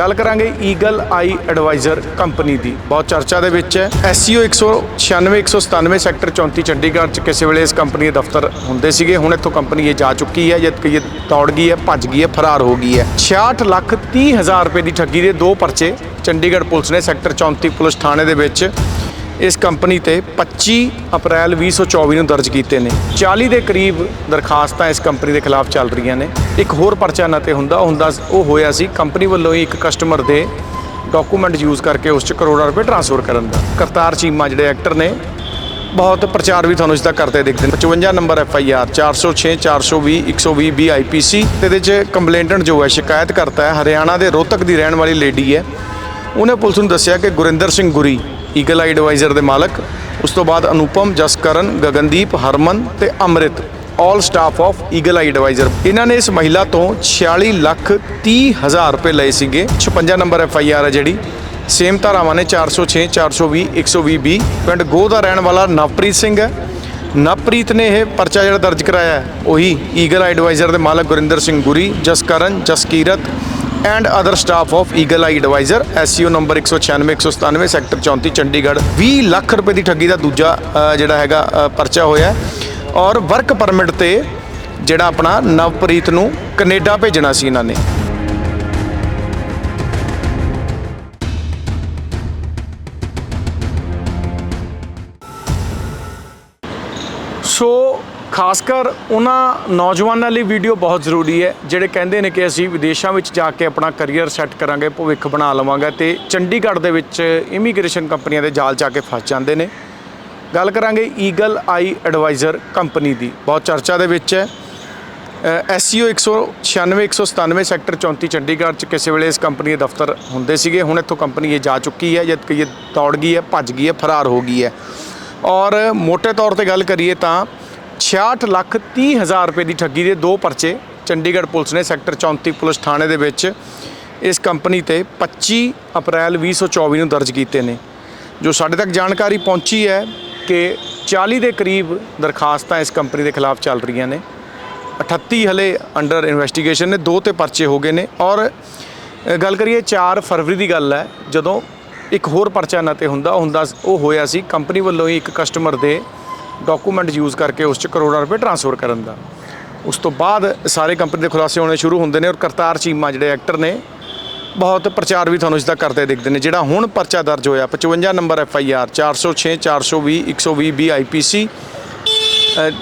ਗੱਲ ਕਰਾਂਗੇ Eagle Eye advisor company ਦੀ। ਬਹੁਤ ਚਰਚਾ ਦੇ ਵਿੱਚ ਹੈ। E SEO 196 197 ਸੈਕਟਰ 34 ਚੰਡੀਗੜ੍ਹ ਚ ਕਿਸੇ ਵੇਲੇ ਇਸ ਕੰਪਨੀ ਦੇ ਦਫ਼ਤਰ ਹੁੰਦੇ ਸੀਗੇ। ਹੁਣ ਇੱਥੋਂ ਕੰਪਨੀ ਇਹ ਜਾ ਚੁੱਕੀ ਹੈ। ਜਦ ਕਿ ਇਹ ਦੌੜ ਗਈ ਹੈ, ਭੱਜ ਗਈ ਹੈ, ਫਰਾਰ ਹੋ ਗਈ ਹੈ। 66 ਲੱਖ 30 ਹਜ਼ਾਰ ਰੁਪਏ ਦੀ ਠੱਗੀ ਦੇ ਦੋ ਪਰਚੇ ਚੰਡੀਗੜ੍ਹ ਪੁਲਿਸ ਨੇ ਸੈਕਟਰ 34 ਪੁਲਿਸ ਥਾਣੇ ਦੇ ਵਿੱਚ ਇਸ ਕੰਪਨੀ ਤੇ 25 ਅਪ੍ਰੈਲ 2024 ਨੂੰ ਦਰਜ ਕੀਤੇ ਨੇ। 40 ਦੇ ਕਰੀਬ ਦਰਖਾਸਤਾਂ ਇਸ ਕੰਪਨੀ ਦੇ ਖਿਲਾਫ ਚੱਲ ਰਹੀਆਂ ਨੇ। ਇੱਕ ਹੋਰ ਪਰਚਾ ਨਾ ਤੇ ਹੁੰਦਾ ਹੁੰਦਾ ਉਹ ਹੋਇਆ ਸੀ, ਕੰਪਨੀ ਵੱਲੋਂ ਹੀ ਇੱਕ ਕਸਟਮਰ ਦੇ ਡਾਕੂਮੈਂਟ ਯੂਜ਼ ਕਰਕੇ ਉਸ 'ਚ ਕਰੋੜਾਂ ਰੁਪਏ ਟ੍ਰਾਂਸਫਰ ਕਰਨ ਦਾ। ਕਰਤਾਰ ਚੀਮਾ ਜਿਹੜੇ ਐਕਟਰ ਨੇ, ਬਹੁਤ ਪ੍ਰਚਾਰ ਵੀ ਤੁਹਾਨੂੰ ਇਸ ਦਾ ਕਰਦੇ ਦਿਖਦੇ ਨੇ। 55 number F I R 406 420 120 B I P C, ਤੇ ਇਹਦੇ 'ਚ ਕੰਪਲੇਂਟੈਂਟ ਜੋ ਹੈ ਸ਼ਿਕਾਇਤ ਕਰਤਾ ਹੈ, ਹਰਿਆਣਾ ਦੇ ਰੋਹਤਕ ਦੀ ਰਹਿਣ ਵਾਲੀ ਲੇਡੀ ਹੈ। ਉਹਨੇ ਪੁਲਿਸ ਨੂੰ ਦੱਸਿਆ ਕਿ Gurinder Singh Guri Eagle Eye Advisor ਦੇ ਮਾਲਕ, ਉਸ ਤੋਂ ਬਾਅਦ ਅਨੂਪਮ, ਜਸਕਰਨ, ਗਗਨਦੀਪ, ਹਰਮਨ ਤੇ Amrit all staff of Eagle Eye Advisor ਇਹਨਾਂ ਨੇ ਇਸ ਮਹਿਲਾ ਤੋਂ 46 ਲੱਖ 30 ਹਜ਼ਾਰ ਰੁਪਏ ਲਏ ਸੀਗੇ। 56 ਨੰਬਰ ਐਫ ਆਈ ਆਰ ਹੈ ਜਿਹੜੀ। ਸੇਮ ਧਾਰਾਵਾਂ ਨੇ 406 420 120 ਬੀ ਪਿੰਡ ਗੋਹ ਦਾ ਰਹਿਣ ਵਾਲਾ ਨਵਪ੍ਰੀਤ ਸਿੰਘ ਹੈ। ਨਵਪ੍ਰੀਤ ਨੇ ਇਹ ਪਰਚਾ ਜਿਹੜਾ ਦਰਜ ਕਰਾਇਆ ਹੈ, ਉਹੀ ਈਗਲ ਆਈ ਐਡਵਾਈਜ਼ਰ ਦੇ ਮਾਲਕ Gurinder Singh Guri, Jaskaran, Jaskirat and other staff of Eagle Eye Advisor SU number 196 197 sector 34 Chandigarh 20 lakh ਰੁਪਏ ਦੀ ਠੱਗੀ ਦਾ ਦੂਜਾ ਜਿਹੜਾ ਹੈਗਾ ਪਰਚਾ ਹੋਇਆ ਔਰ ਵਰਕ ਪਰਮਿਟ ਤੇ ਜਿਹੜਾ ਆਪਣਾ ਨਵਪ੍ਰੀਤ ਨੂੰ ਕੈਨੇਡਾ ਭੇਜਣਾ ਸੀ ਇਹਨਾਂ ਨੇ ਸੋ ਖਾਸ ਕਰ ਉਹਨਾਂ ਨੌਜਵਾਨਾਂ ਲਈ ਵੀਡੀਓ ਬਹੁਤ ਜ਼ਰੂਰੀ ਹੈ, ਜਿਹੜੇ ਕਹਿੰਦੇ ਨੇ ਕਿ ਅਸੀਂ ਵਿਦੇਸ਼ਾਂ ਵਿੱਚ ਜਾ ਕੇ ਆਪਣਾ ਕੈਰੀਅਰ ਸੈੱਟ ਕਰਾਂਗੇ, ਭਵਿੱਖ ਬਣਾ ਲਵਾਂਗੇ ਤੇ ਚੰਡੀਗੜ੍ਹ ਦੇ ਵਿੱਚ ਇਮੀਗ੍ਰੇਸ਼ਨ ਕੰਪਨੀਆਂ ਦੇ ਜਾਲ 'ਚ ਆ ਕੇ ਫਸ ਜਾਂਦੇ ਨੇ। ਗੱਲ ਕਰਾਂਗੇ ਈਗਲ ਆਈ ਐਡਵਾਈਜ਼ਰ ਕੰਪਨੀ ਦੀ, ਬਹੁਤ ਚਰਚਾ ਦੇ ਵਿੱਚ ਹੈ। E ਐਸਈਓ 196 197 ਸੈਕਟਰ 34 ਚੰਡੀਗੜ੍ਹ ਚ ਕਿਸੇ ਵੇਲੇ ਇਸ ਕੰਪਨੀ ਦੇ ਦਫ਼ਤਰ ਹੁੰਦੇ ਸੀਗੇ, ਹੁਣ ਇੱਥੋਂ ਕੰਪਨੀ ਇਹ ਜਾ ਚੁੱਕੀ ਹੈ ਜਦ ਕਿ ਇਹ ਦੌੜ ਗਈ ਹੈ, ਭੱਜ ਗਈ ਹੈ, ਫਰਾਰ ਹੋ ਗਈ ਹੈ। ਔਰ ਮੋٹے ਤੌਰ ਤੇ ਗੱਲ ਕਰੀਏ ਤਾਂ 66 ਲੱਖ 30 ਹਜ਼ਾਰ ਰੁਪਏ ਦੀ ਠੱਗੀ ਦੇ ਦੋ ਪਰਚੇ ਚੰਡੀਗੜ੍ਹ ਪੁਲਿਸ ਨੇ ਸੈਕਟਰ 34 ਪੁਲਿਸ ਥਾਣੇ ਦੇ ਵਿੱਚ ਇਸ ਕੰਪਨੀ ਤੇ 25 ਅਪ੍ਰੈਲ 2024 ਨੂੰ ਦਰਜ ਕੀਤੇ ਨੇ। ਜੋ ਸਾਡੇ ਤੱਕ ਜਾਣਕਾਰੀ ਪਹੁੰਚੀ ਹੈ ਕਿ 40 ਦੇ ਕਰੀਬ ਦਰਖਾਸਤਾਂ ਇਸ ਕੰਪਨੀ ਦੇ ਖਿਲਾਫ ਚੱਲ ਰਹੀਆਂ ਨੇ। 38 ਹਲੇ ਅੰਡਰ ਇਨਵੈਸਟੀਗੇਸ਼ਨ ਨੇ, ਦੋ ਤੇ ਪਰਚੇ ਹੋ ਗਏ ਨੇ ਔਰ ਗੱਲ ਕਰੀਏ 4 ਫਰਵਰੀ ਦੀ ਗੱਲ ਹੈ, ਜਦੋਂ ਇੱਕ ਹੋਰ ਪਰਚਾ ਨਾ ਤੇ ਹੁੰਦਾ ਹੁੰਦਾ ਉਹ ਹੋਇਆ ਸੀ, ਕੰਪਨੀ ਵੱਲੋਂ ਹੀ ਇੱਕ ਕਸਟਮਰ ਦੇ ਡਾਕੂਮੈਂਟ ਯੂਜ਼ ਕਰਕੇ ਉਸ 'ਚ ਕਰੋੜਾਂ ਰੁਪਏ ਟ੍ਰਾਂਸਫਰ ਕਰਨ ਦਾ। ਉਸ ਤੋਂ ਬਾਅਦ ਸਾਰੇ ਕੰਪਨੀ ਦੇ ਖੁਲਾਸੇ ਹੋਣੇ ਸ਼ੁਰੂ ਹੁੰਦੇ ਨੇ ਔਰ ਕਰਤਾਰ ਚੀਮਾ ਜਿਹੜੇ ਐਕਟਰ ਨੇ, ਬਹੁਤ ਪ੍ਰਚਾਰ ਵੀ ਤੁਹਾਨੂੰ ਇਸ ਦਾ ਕਰਦੇ ਦਿਖਦੇ ਨੇ, ਜਿਹੜਾ ਹੁਣ ਪਰਚਾ ਦਰਜ ਹੋਇਆ 55 number F I R 406 420 120 B I P C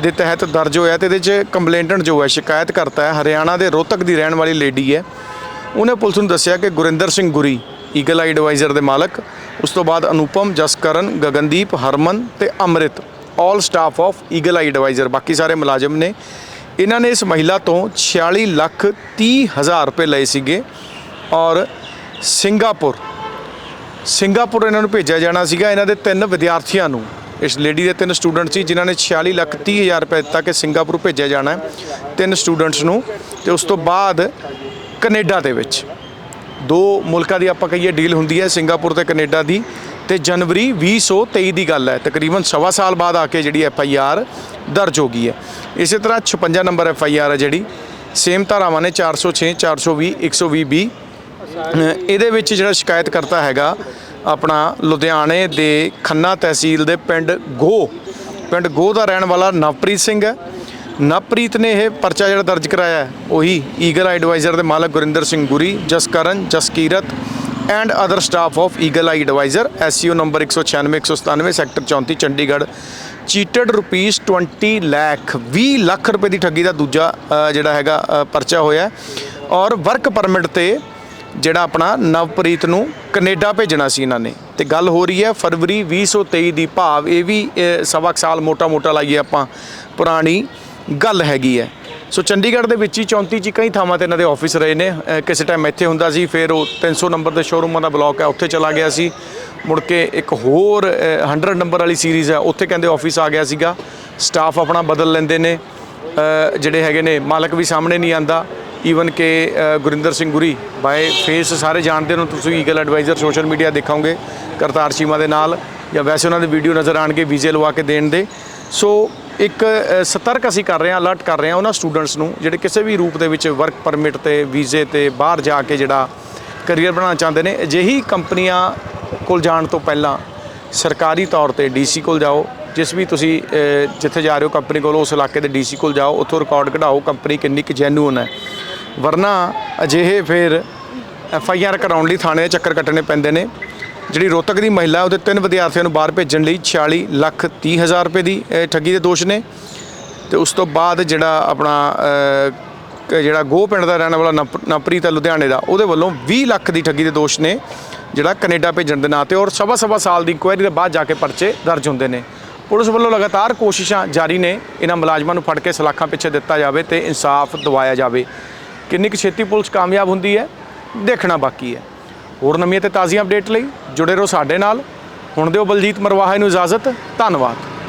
ਦੇ ਤਹਿਤ ਦਰਜ ਹੋਇਆ ਤੇ ਇਹਦੇ 'ਚ ਕੰਪਲੇਂਟੈਂਟ ਜੋ ਹੈ, ਸ਼ਿਕਾਇਤ ਕਰਤਾ ਹੈ, ਹਰਿਆਣਾ ਦੇ ਰੋਹਤਕ ਦੀ ਰਹਿਣ ਵਾਲੀ ਲੇਡੀ ਹੈ। ਉਹਨੇ ਪੁਲਿਸ ਨੂੰ ਦੱਸਿਆ ਕਿ Gurinder Singh Guri Eagle Eye Advisor ਦੇ ਮਾਲਕ, ਉਸ ਤੋਂ ਬਾਅਦ ਅਨੂਪਮ, ਜਸਕਰਨ, ਗਗਨਦੀਪ, ਹਰਮਨ ਤੇ Amrit all staff of Eagle Eye Advisor ਬਾਕੀ ਸਾਰੇ ਮੁਲਾਜ਼ਮ ਨੇ। ਇਹਨਾਂ ਨੇ ਇਸ ਮਹਿਲਾ ਤੋਂ 46 ਲੱਖ 30 ਹਜ਼ਾਰ ਰੁਪਏ ਲਏ ਸੀਗੇ ਔਰ ਸਿੰਗਾਪੁਰ ਸਿੰਗਾਪੁਰ ਇਹਨਾਂ ਨੂੰ ਭੇਜਿਆ ਜਾਣਾ ਸੀਗਾ। ਇਹਨਾਂ ਦੇ ਤਿੰਨ ਵਿਦਿਆਰਥੀਆਂ ਨੂੰ, ਇਸ ਲੇਡੀ ਦੇ ਤਿੰਨ ਸਟੂਡੈਂਟ ਸੀ, ਜਿਨ੍ਹਾਂ ਨੇ 46 ਲੱਖ 30 ਹਜ਼ਾਰ ਰੁਪਏ ਦਿੱਤਾ ਕਿ ਸਿੰਗਾਪੁਰ ਭੇਜਿਆ ਜਾਣਾ ਤਿੰਨ ਸਟੂਡੈਂਟਸ ਨੂੰ। ਤੇ ਉਸ ਤੋਂ ਬਾਅਦ ਕੈਨੇਡਾ ਦੇ ਵਿੱਚ, ਦੋ ਮੁਲਕਾਂ ਦੀ ਆਪਾਂ ਕਹੀਏ ਡੀਲ ਹੁੰਦੀ ਹੈ ਸਿੰਗਾਪੁਰ ਤੇ ਕੈਨੇਡਾ ਦੀ। ਤੇ ਜਨਵਰੀ 2023 ਦੀ ਗੱਲ ਹੈ। ਤਕਰੀਬਨ ਸਵਾ ਸਾਲ ਬਾਅਦ ਆ ਕੇ ਜਿਹੜੀ ਐਫ ਆਈ ਆਰ ਦਰਜ ਹੋ ਗਈ ਹੈ। ਇਸੇ ਤਰ੍ਹਾਂ 56 ਨੰਬਰ ਐਫ ਆਈ ਆਰ ਹੈ ਜਿਹੜੀ, ਸੇਮ ਧਾਰਾਵਾਂ ਨੇ 406 420 120 ਬੀ ਇਹਦੇ ਵਿੱਚ ਜਿਹੜਾ ਸ਼ਿਕਾਇਤ ਕਰਤਾ ਹੈਗਾ, ਆਪਣਾ ਲੁਧਿਆਣੇ ਦੇ ਖੰਨਾ ਤਹਿਸੀਲ ਦੇ ਪਿੰਡ ਗੋ ਪਿੰਡ ਗੋ ਦਾ ਰਹਿਣ ਵਾਲਾ ਨਵਪ੍ਰੀਤ ਸਿੰਘ ਹੈ। ਨਵਪ੍ਰੀਤ ਨੇ ਇਹ ਪਰਚਾ ਜਿਹੜਾ ਦਰਜ ਕਰਾਇਆ ਉਹੀ ਈਗਲ ਐਡਵਾਈਜ਼ਰ ਦੇ ਮਾਲਕ Gurinder Singh Guri, Jaskaran, Jaskirat and other staff of Eagle Eye Advisor SU number 196 197 sector 34 Chandigarh cheated rupees 20 lakh 20 lakh ਰੁਪਏ ਦੀ ਠੱਗੀ ਦਾ ਦੂਜਾ ਜਿਹੜਾ ਹੈਗਾ ਪਰਚਾ ਹੋਇਆ ਔਰ ਵਰਕ ਪਰਮਿਟ ਤੇ ਜਿਹੜਾ ਆਪਣਾ ਨਵਪ੍ਰੀਤ ਨੂੰ ਕੈਨੇਡਾ ਭੇਜਣਾ ਸੀ ਇਹਨਾਂ ਨੇ। ਤੇ ਗੱਲ ਹੋ ਰਹੀ ਹੈ ਫਰਵਰੀ 2023 ਦੀ ਭਾਵ, ਇਹ ਵੀ ਸਵਾ ਕੁ ਸਾਲ ਮੋਟਾ-ਮੋਟਾ ਲਾਈਏ ਆਪਾਂ, ਪੁਰਾਣੀ ਗੱਲ ਹੈਗੀ ਹੈ। ਸੋ ਚੰਡੀਗੜ੍ਹ ਦੇ ਵਿੱਚ ਹੀ 34 ਚ ਕਈ ਥਾਵਾਂ ਤੇ ਇਹਨਾਂ ਦੇ ਆਫਿਸ ਰਹੇ ਨੇ। ਅ, ਕਿਸੇ ਟਾਈਮ ਇੱਥੇ ਹੁੰਦਾ ਸੀ ਫਿਰ ਉਹ 300 ਨੰਬਰ ਦੇ ਸ਼ੋਰੂਮਾਂ ਦਾ ਬਲਾਕ ਹੈ ਉੱਥੇ ਚਲਾ ਗਿਆ ਸੀ। ਮੁੜ ਕੇ ਇੱਕ ਹੋਰ ਅ, 100 ਨੰਬਰ ਵਾਲੀ ਸੀਰੀਜ਼ ਹੈ ਉੱਥੇ ਕਹਿੰਦੇ ਆਫਿਸ ਆ ਗਿਆ ਸੀਗਾ। ਸਟਾਫ ਆਪਣਾ ਬਦਲ ਲੈਂਦੇ ਨੇ। ਅ, ਜਿਹੜੇ ਹੈਗੇ ਨੇ ਮਾਲਕ ਵੀ ਸਾਹਮਣੇ ਨਹੀਂ ਆਂਦਾ। ਈਵਨ ਕਿ ਅ, ਗੁਰਿੰਦਰ ਸਿੰਘ ਗੁਰੀ ਬਾਏ ਫੇਸ ਸਾਰੇ ਜਾਣਦੇ ਨੂੰ ਤੁਸੀਂ ਈਗਲ ਐਡਵਾਈਜ਼ਰ ਸੋਸ਼ਲ ਮੀਡੀਆ ਦੇਖੋਗੇ ਕਰਤਾਰ ਚੀਮਾ ਦੇ ਨਾਲ। ਜਾਂ ਵੈਸੇ ਉਹਨਾਂ ਦੇ ਵੀਡੀਓ ਨਜ਼ਰ ਆਣਗੇ ਵੀਜ਼ੇ ਲਵਾ ਕੇ ਦੇਣ ਦੇ। ਸੋ ਇੱਕ ਸਤਰਕ ਅਸੀਂ ਕਰ ਰਹੇ ਹਾਂ, ਅਲਰਟ ਕਰ ਰਹੇ ਹਾਂ ਉਹਨਾਂ ਸਟੂਡੈਂਟਸ ਨੂੰ, ਜਿਹੜੇ ਕਿਸੇ ਵੀ ਰੂਪ ਦੇ ਵਿੱਚ ਵਰਕ ਪਰਮਿਟ ਤੇ, ਵੀਜ਼ੇ ਤੇ ਬਾਹਰ ਜਾ ਕੇ ਜਿਹੜਾ ਕਰੀਅਰ ਬਣਾਉਣਾ ਚਾਹੁੰਦੇ ਨੇ, ਅਜਿਹੀ ਕੰਪਨੀਆਂ ਕੋਲ ਜਾਣ ਤੋਂ ਪਹਿਲਾਂ ਸਰਕਾਰੀ ਤੌਰ ਤੇ ਡੀਸੀ ਕੋਲ ਜਾਓ, ਜਿਸ ਵੀ ਤੁਸੀਂ ਜਿੱਥੇ ਜਾ ਰਹੇ ਹੋ ਕੰਪਨੀ ਕੋਲ, ਉਸ ਇਲਾਕੇ ਦੇ ਡੀਸੀ ਕੋਲ ਜਾਓ, ਉੱਥੋਂ ਰਿਕਾਰਡ ਕਢਾਓ, ਕੰਪਨੀ ਕਿੰਨੀ ਕੁ ਜੈਨੂਨ ਹੈ। ਵਰਨਾ ਅਜਿਹੇ ਫਿਰ ਐਫ ਆਈ ਆਰ ਕਰਾਉਣ ਲਈ ਥਾਣੇ ਦੇ ਚੱਕਰ ਕੱਟਣੇ ਪੈਂਦੇ ਨੇ। ਜਿਹੜੀ ਰੋਹਤਕ ਦੀ ਮਹਿਲਾ ਉਹਦੇ ਤਿੰਨ ਵਿਦਿਆਰਥੀਆਂ ਨੂੰ ਬਾਹਰ ਭੇਜਣ ਲਈ 46 ਲੱਖ 30 ਹਜ਼ਾਰ ਰੁਪਏ ਦੀ ਠੱਗੀ ਦੇ ਦੋਸ਼ ਨੇ। ਤੇ ਉਸ ਤੋਂ ਬਾਅਦ ਜਿਹੜਾ ਆਪਣਾ ਜਿਹੜਾ ਗੋ ਪਿੰਡ ਦਾ ਰਹਿਣ ਵਾਲਾ ਨਪ- ਨਪਰੀ ਤਾਂ ਲੁਧਿਆਣੇ ਦਾ, ਉਹਦੇ ਵੱਲੋਂ 20 ਲੱਖ ਦੀ ਠੱਗੀ ਦੇ ਦੋਸ਼ ਨੇ, ਜਿਹੜਾ ਕੈਨੇਡਾ ਭੇਜਣ ਦੇ ਨਾਂ ਤੇ, ਔਰ ਸਵਾ ਸਵਾ ਸਾਲ ਦੀ ਇਨਕੁਆਇਰੀ ਦੇ ਬਾਅਦ ਜਾ ਕੇ ਪਰਚੇ ਦਰਜ ਹੁੰਦੇ ਨੇ। ਪੁਲਿਸ ਵੱਲੋਂ ਲਗਾਤਾਰ ਕੋਸ਼ਿਸ਼ਾਂ ਜਾਰੀ ਨੇ, ਇਹਨਾਂ ਮੁਲਾਜ਼ਮਾਂ ਨੂੰ ਫੜ ਕੇ ਸਲਾਖਾਂ ਪਿੱਛੇ ਦਿੱਤਾ ਜਾਵੇ ਤੇ ਇਨਸਾਫ ਦਿਵਾਇਆ ਜਾਵੇ। ਕਿੰਨੀ ਕੁ ਛੇਤੀ ਪੁਲਿਸ ਕਾਮਯਾਬ ਹੁੰਦੀ ਹੈ, ਦੇਖਣਾ ਬਾਕੀ ਹੈ। ਹੋਰ ਨਵੀਆਂ ਤੇ ਤਾਜ਼ੀਆਂ ਅਪਡੇਟ ਲਈ ਜੁੜੇ ਰਹੋ ਸਾਡੇ ਨਾਲ। ਹੁਣ ਦਿਓ ਬਲਜੀਤ ਮਰਵਾਹਾ ਨੂੰ ਇਜਾਜ਼ਤ। ਧੰਨਵਾਦ।